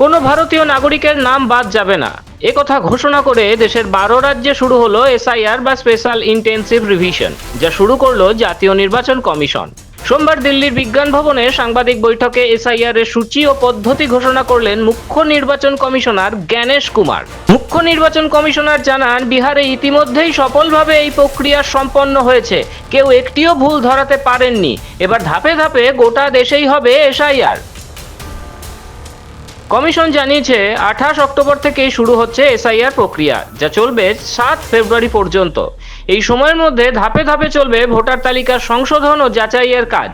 কোনো ভারতীয় নাগরিকের নাম বাদ যাবে না। একথা ঘোষণা করে দেশের বারো রাজ্যে শুরু হলো এসআইআর বা স্পেশাল ইন্টেন্সিভ রিভিশন, যা শুরু করল জাতীয় নির্বাচন কমিশন। সোমবার দিল্লির বিজ্ঞান ভবনে সাংবাদিক বৈঠকে এসআইআর এর সূচি ও পদ্ধতি ঘোষণা করলেন মুখ্য নির্বাচন কমিশনার জ্ঞানেশ কুমার। মুখ্য নির্বাচন কমিশনার জানান, বিহারে ইতিমধ্যেই সফলভাবে এই প্রক্রিয়া সম্পন্ন হয়েছে। কেউ একটিও ভুল ধরাতে পারেননি। এবার ধাপে ধাপে গোটা দেশেই হবে এসআইআর। কমিশন জানিয়েছে, আঠাশ অক্টোবর থেকেই শুরু হচ্ছে এসআইআর প্রক্রিয়া, যা চলবে সাত ফেব্রুয়ারি পর্যন্ত। এই সময়ের মধ্যে ধাপে ধাপে চলবে ভোটার তালিকার সংশোধন ও যাচাইয়ের কাজ।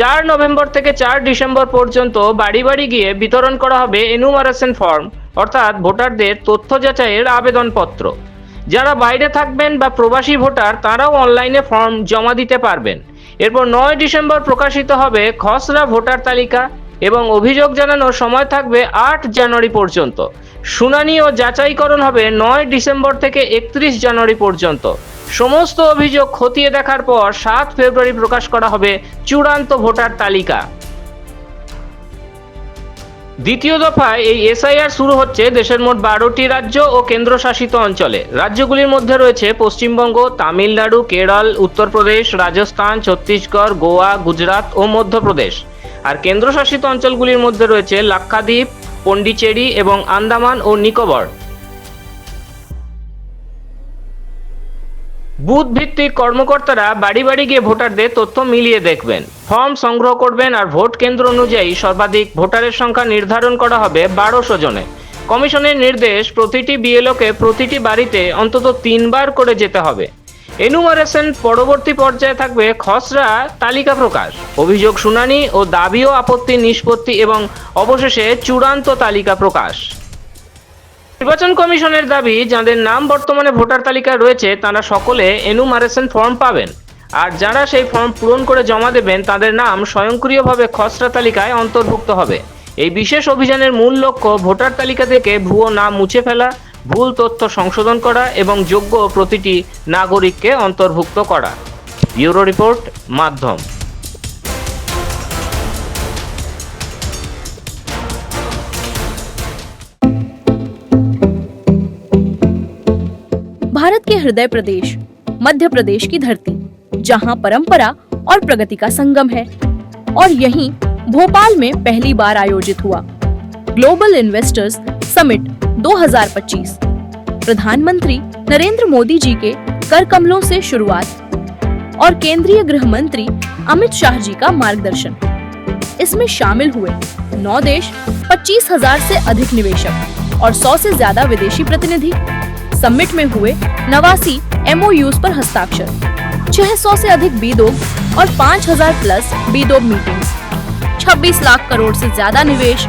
চার নভেম্বর থেকে চার ডিসেম্বর পর্যন্ত বাড়ি বাড়ি গিয়ে বিতরণ করা হবে এনুমারেশন ফর্ম, অর্থাৎ ভোটারদের তথ্য যাচাইয়ের আবেদনপত্র। যারা বাইরে থাকবেন বা প্রবাসী ভোটার, তারাও অনলাইনে ফর্ম জমা দিতে পারবেন। এরপর নয় ডিসেম্বর প্রকাশিত হবে খসড়া ভোটার তালিকা এবং অভিযোগ জানানোর সময় থাকবে আট জানুয়ারি পর্যন্ত। শুনানি ও যাচাইকরণ হবে নয় ডিসেম্বর থেকে একত্রিশ জানুয়ারি পর্যন্ত। সমস্ত অভিযোগ খতিয়ে দেখার পর সাত ফেব্রুয়ারি প্রকাশ করা হবে চূড়ান্ত ভোটার তালিকা। দ্বিতীয় দফায় এই এসআইআর শুরু হচ্ছে দেশের মোট বারোটি রাজ্য ও কেন্দ্রশাসিত অঞ্চলে। রাজ্যগুলির মধ্যে রয়েছে পশ্চিমবঙ্গ, তামিলনাড়ু, কেরল, উত্তরপ্রদেশ, রাজস্থান, ছত্তিশগড়, গোয়া, গুজরাট ও মধ্যপ্রদেশ। আর কেন্দ্রশাসিত অঞ্চলগুলির মধ্যে রয়েছে লাক্ষাদ্বীপ, পন্ডিচেরি এবং আন্দামান ও নিকোবর। বুথ ভিত্তিক কর্মকর্তারা বাড়ি বাড়ি গিয়ে ভোটারদের তথ্য মিলিয়ে দেখবেন। ফর্ম সংগ্রহ করবেন আর ভোট কেন্দ্র অনুযায়ী সর্বাধিক ভোটারের সংখ্যা নির্ধারণ করা হবে বারোশো জনে। কমিশনের নির্দেশ প্রতিটি বিএলওকে প্রতিটি বাড়িতে অন্তত তিনবার করে যেতে হবে। এনুমারেশন পরবর্তী পর্যায়ে থাকবে খসড়া তালিকা প্রকাশ। অভিযোগ শুনানি ও দাবি ও আপত্তি, নিষ্পত্তি এবং অবশেষে চূড়ান্ত তালিকা প্রকাশ। নির্বাচন কমিশনের দাবি, যাদের নাম বর্তমানে ভোটার তালিকায় রয়েছে, তারা সকলে এনুমারেশন ফর্ম পাবেন। আর যারা সেই ফর্ম পূরণ করে জমা দেবেন, তাদের নাম স্বয়ংক্রিয়ভাবে খসড়া তালিকায় অন্তর্ভুক্ত হবে। এই বিশেষ অভিযানের মূল লক্ষ্য ভোটার তালিকা থেকে ভুয়ো নাম মুছে ফেলা ভুল তথ্য সংশোধন করা এবং যোগ্য প্রতিটি নাগরিককে অন্তর্ভুক্ত করা ব্যুরো রিপোর্ট মাধ্যম भारत के हृदय प्रदेश मध्य प्रदेश की धरती जहां परंपरा और प्रगति का संगम है और यहीं भोपाल में पहली बार आयोजित हुआ ग्लोबल इन्वेस्टर्स समिट 2025 प्रधानमंत्री नरेंद्र मोदी जी के कर कमलों से शुरुआत और केंद्रीय गृह मंत्री अमित शाह जी का मार्गदर्शन। इसमें शामिल हुए नौ देश, पच्चीस हज़ार से अधिक निवेशक और सौ से ज़्यादा विदेशी प्रतिनिधि। समिट में हुए नवासी एमओयूज पर हस्ताक्षर 600 से अधिक बीदोग और 5000 प्लस बीदोग मीटिंग्स 26 लाख करोड़ से ज़्यादा निवेश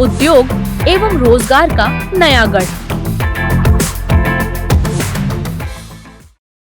उद्योग एवं रोज़गार का नया गढ़।